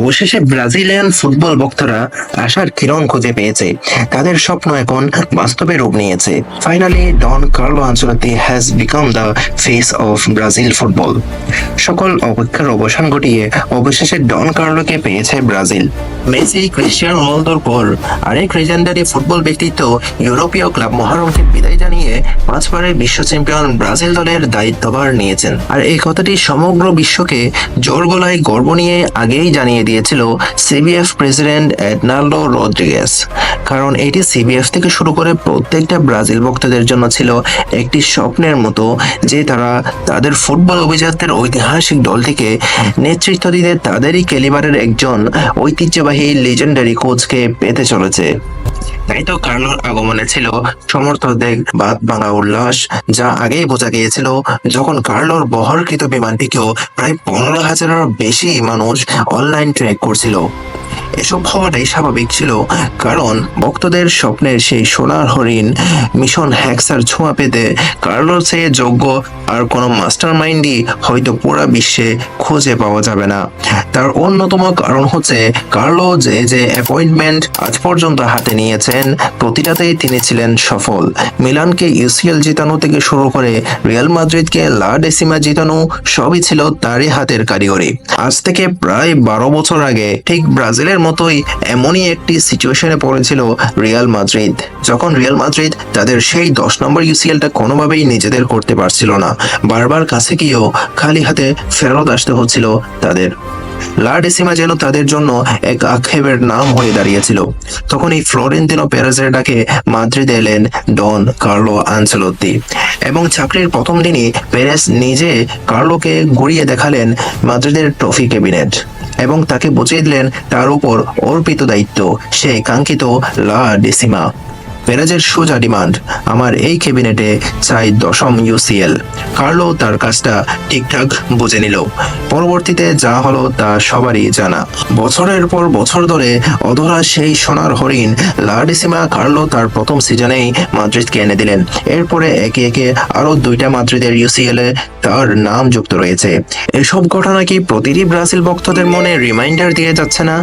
অবশেষে Brazilian football ভক্তরা আশার কিরণ খুঁজে পেয়েছে। তাদের স্বপ্ন এখন বাস্তবে রূপ নিয়েছে। Finally Don Carlo Ancelotti has become the face of Brazil football. সকল অপেক্ষার অবসান ঘটিয়ে অবশেষে ডন কার্লোকে পেয়েছে ব্রাজিল। মেসি ক্রিস্টিয়ানো রোনালদোর পর আরেক লেজেন্ডারি ফুটবল ব্যক্তিত্ব ইউরোপীয় ক্লাব মহারণকে বিদায় জানিয়ে পাঁচবারের বিশ্ব চ্যাম্পিয়ন ব্রাজিল দলের দায়িত্বভার নিয়েছেন। আর এই কথাটি সমগ্র বিশ্বকে জোর গলায় গর্ব নিয়ে আগেই জানিয়ে দিয়েছিল সিবিএফ প্রেসিডেন্ট এডনাল্ডো রদ্রিগেস কারণ এটি সিবিএফ থেকে শুরু করে প্রত্যেকটা ব্রাজিল ভক্তদের জন্য ছিল একটি স্বপ্নের মতো যে তারা তাদের ফুটবল অভিজাতদের ঐতিহাসিক দলটিকে নেতৃত্ব দিতে তাদেরই ক্যালিবারের একজন ঐতিহ্যবাহী লিজেন্ডারি কোচকে পেতে চলেছে। তাই তো কার্লোর আগমনে ছিল সমর্থকদের বাদ ভাঙা উল্লাস, যা আগেই বোঝা গিয়েছিল যখন কার্লোর বহরকৃত বিমানটিকেও প্রায় পনেরো হাজারের বেশি মানুষ অনলাইন ট্র্যাক করছিল। এসব হওয়াটাই স্বাভাবিক ছিল, কারণ ভক্তদের স্বপ্নের সেই সোনার হরিণ মিশন হ্যাক্সার ছোঁয়া পেতে কার্লোর চেয়ে যোগ্য আর কোনো মাস্টার মাইন্ডই হয়তো পুরা বিশ্বে খুঁজে পাওয়া যাবে না। তার অন্যতম কারণ হচ্ছে কার্লো যে যে অ্যাপয়েন্টমেন্ট আজ পর্যন্ত হাতে নিয়েছেন, প্রতিটাতেই তিনি ছিলেন সফল। মিলানকে ইউসিএল জিতানো থেকে শুরু করে রিয়াল মাদ্রিদকে লা ডেসিমা জিতানো সবই ছিল তারই হাতের কারিগরি। আজ থেকে প্রায় বারো বছর আগে ঠিক ব্রাজিলের মতোই, এমনই একটি সিচুয়েশনে পড়েছিল রিয়াল মাদ্রিদ। যখন রিয়াল মাদ্রিদ তাদের সেই দশ নম্বর ইউসিএলটা কোনোভাবেই নিজেদের করতে পারছিল না। বারবার কাছে গিয়েও খালি হাতে ফেরত আসতে হচ্ছিল তাদের। লা ডেসিমা যেন তাদের জন্য এক আক্ষেপের নাম হয়ে দাঁড়িয়েছিল। তখন এই ফ্লোরেন্তিনো পেরেজের ডাকে মাদ্রিদে এলেন ডন কার্লো আনসেলত্তি এবং চাকরির প্রথম দিনই পেরেস নিজে কার্লোকে ঘুরিয়ে দেখালেন মাদ্রিদের ট্রফি ক্যাবিনেট। এবং তাকে বুঝিয়ে দিলেন তার উপর অর্পিত দায়িত্ব। সে কাঙ্ক্ষিত লা ডেসিমা। পেরেজের সোজা ডিমান্ড। আমার এই ক্যাবিনেটে চাই দশম ইউসিএল কার্লো তার কাজটা ঠিকঠাক বুঝে নিল। পরবর্তীতে যা হলো তা সবারই জানা। বছরের পর বছর ধরে অধরা সেই সোনার হরিণ লাডিসিমা কার্লো তার প্রথম সিজনেই মাদ্রিদকে এনে দিলেন। এরপরে একে একে আরও দুইটা মাদ্রিদের ইউসিএল এ তার নাম যুক্ত রয়েছে। এসব ঘটনা কি প্রতিটি ব্রাজিল ভক্তদের মনে রিমাইন্ডার দিয়ে যাচ্ছে না?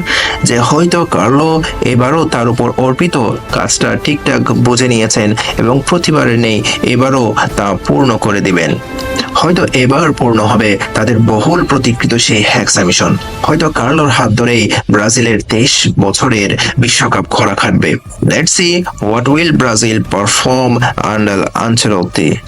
যে হয়তো কার্লো এবারও তার উপর অর্পিত কাজটা ঠিকঠাক বুঝে নিয়েছেন এবং প্রতিবারের নেই, এবারও তা পূর্ণ করে দিবেন। হয়তো এবার পূর্ণ হবে তাদের বহুল প্রতিকৃত সেই হ্যাক্সা মিশন। হয়তো কার্লোর হাত ধরেই ব্রাজিলের তেইশ বছরের বিশ্বকাপ খরা খাটবে। Let's see what will Brazil perform under Ancelotti